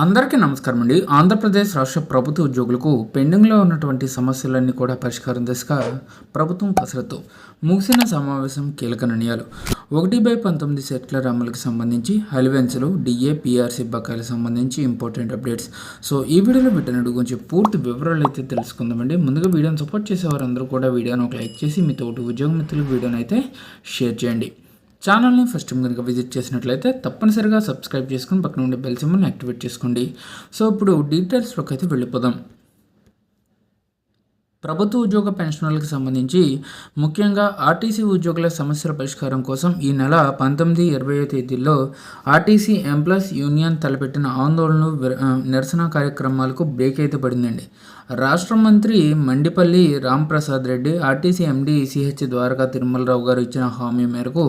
అందరికీ నమస్కారం అండి. ఆంధ్రప్రదేశ్ రాష్ట్ర ప్రభుత్వ ఉద్యోగులకు పెండింగ్లో ఉన్నటువంటి సమస్యలన్నీ కూడా పరిష్కారం దిశగా ప్రభుత్వం కసరత్తు. ముగిసిన సమావేశం కీలక నిర్ణయాలు. ఒకటి బై పంతొమ్మిది సెట్లర్ అమలుకి సంబంధించి హెల్వెన్స్లు డిఏ పిఆర్సీ బకాయిలకు సంబంధించి ఇంపార్టెంట్ అప్డేట్స్. సో ఈ వీడియోలో వీటన్నిటి గురించి పూర్తి వివరాలు అయితే తెలుసుకుందామండి. ముందుగా వీడియోని సపోర్ట్ చేసేవారందరూ కూడా వీడియోని ఒక లైక్ చేసి మీ తోటి ఉద్యోగ మిత్రులకు వీడియోని అయితే షేర్ చేయండి. ఛానల్ని ఫస్ట్ టైం కనుక విజిట్ చేసినట్లయితే తప్పనిసరిగా సబ్స్క్రైబ్ చేసుకుని పక్కన ఉండే బెల్ సింబల్ని యాక్టివేట్ చేసుకోండి. సో ఇప్పుడు డీటెయిల్స్లోకి అయితే వెళ్ళిపోదాం. ప్రభుత్వ ఉద్యోగ పెన్షనర్లకు సంబంధించి ముఖ్యంగా ఆర్టీసీ ఉద్యోగుల సమస్యల పరిష్కారం కోసం ఈ నెల పంతొమ్మిది ఇరవై తేదీల్లో ఆర్టీసీ ఎంప్లాయీస్ యూనియన్ తలపెట్టిన ఆందోళనలు నిరసన కార్యక్రమాలకు బ్రేక్ అయితే పడిందండి. రాష్ట్ర మంత్రి Mandipalli Ramprasad Reddy RTC MD CH Dwaraka Tirumala Rao గారు ఇచ్చిన హామీ మేరకు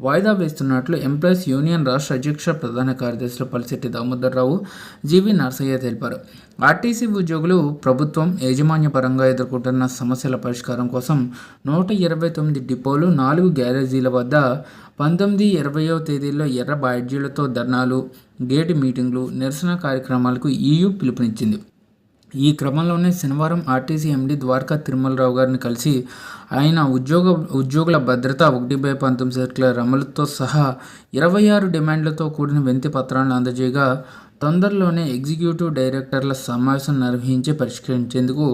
వాయిదా వేస్తున్నట్లు ఎంప్లాయీస్ యూనియన్ రాష్ట్ర అధ్యక్ష ప్రధాన కార్యదర్శులు పలిశెట్టి దామోదర్రావు జీవి నర్సయ్య తెలిపారు. ఆర్టీసీ ఉద్యోగులు ప్రభుత్వం యాజమాన్య పరంగా ఎదుర్కొంటున్న సమస్యల పరిష్కారం కోసం నూట ఇరవై తొమ్మిది డిపోలు నాలుగు గ్యారేజీల వద్ద పంతొమ్మిది ఇరవయో తేదీల్లో ఎర్ర బ్యాడ్జీలతో ధర్నాలు గేటు మీటింగ్లు నిరసన కార్యక్రమాలకు ఈయూ పిలుపునిచ్చింది. ఈ క్రమంలోనే శనివారం ఆర్టీసీ ఎండీ ద్వారకా తిరుమలరావు గారిని కలిసి ఆయన ఉద్యోగ ఉద్యోగుల భద్రత ఒకటి బై పంతొమ్మిది సర్కులర్ అమలుతో సహా ఇరవై ఆరు డిమాండ్లతో కూడిన వెంతి పత్రాలను అందజేయగా తొందరలోనే ఎగ్జిక్యూటివ్ డైరెక్టర్ల సమావేశం నిర్వహించి పరిష్కరించేందుకు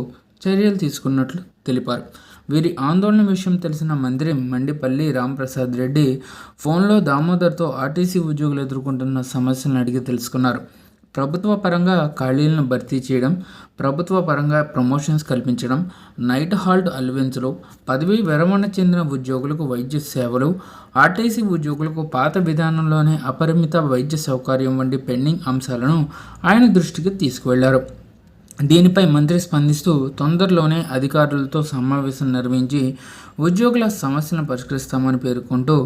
చర్యలు తీసుకున్నట్లు తెలిపారు. వీరి ఆందోళన విషయం తెలిసిన మంత్రి మండిపల్లి రాంప్రసాద్ రెడ్డి ఫోన్లో దామోదర్తో ఆర్టీసీ ఉద్యోగులు ఎదుర్కొంటున్న సమస్యలను అడిగి తెలుసుకున్నారు. ప్రభుత్వ పరంగా ఖాళీలను భర్తీ చేయడం ప్రభుత్వ పరంగా ప్రమోషన్స్ కల్పించడం నైట్ హాల్ట్ అలవెన్స్లో పదవీ విరమణ చెందిన ఉద్యోగులకు వైద్య సేవలు ఆర్టీసీ ఉద్యోగులకు పాత విధానంలోనే అపరిమిత వైద్య సౌకర్యం వంటి పెండింగ్ అంశాలను ఆయన దృష్టికి తీసుకువెళ్ళారు. దీనిపై మంత్రి స్పందిస్తూ తొందరలోనే అధికారులతో సమావేశం నిర్వహించి ఉద్యోగుల సమస్యలను పరిష్కరిస్తామని పేర్కొంటూ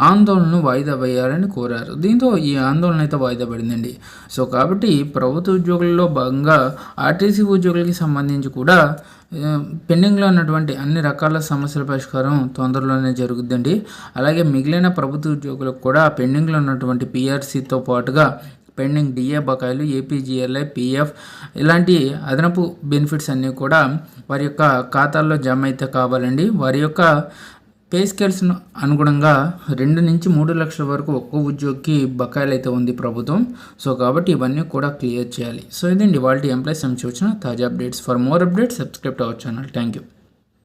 ఆందోళనను వాయిదా వేయాలని కోరారు. దీంతో ఈ ఆందోళన అయితే వాయిదా పడిందండి. సో కాబట్టి ప్రభుత్వ ఉద్యోగుల్లో భాగంగా ఆర్టీసీ ఉద్యోగులకి సంబంధించి కూడా పెండింగ్లో ఉన్నటువంటి అన్ని రకాల సమస్యల పరిష్కారం తొందరలోనే జరుగుద్దండి. అలాగే మిగిలిన ప్రభుత్వ ఉద్యోగులకు కూడా పెండింగ్లో ఉన్నటువంటి పిఆర్సీతో పాటుగా పెండింగ్ డిఏ బకాయిలు ఏపీజీఎల్ఐ పిఎఫ్ ఇలాంటి అదనపు బెనిఫిట్స్ అన్నీ కూడా వారి యొక్క ఖాతాల్లో జమ అయితే కావాలండి. వారి యొక్క పే స్కేల్స్ను అనుగుణంగా రెండు నుంచి మూడు లక్షల వరకు ఒక్కో ఉద్యోగికి బకాయిలు అయితే ఉంది ప్రభుత్వం. సో కాబట్టి ఇవన్నీ కూడా క్లియర్ చేయాలి. సో ఇదండి వాళ్ళ ఎంప్లాయీస్ సంబంధించి వచ్చిన తాజా updates. For more updates subscribe our channel. Thank you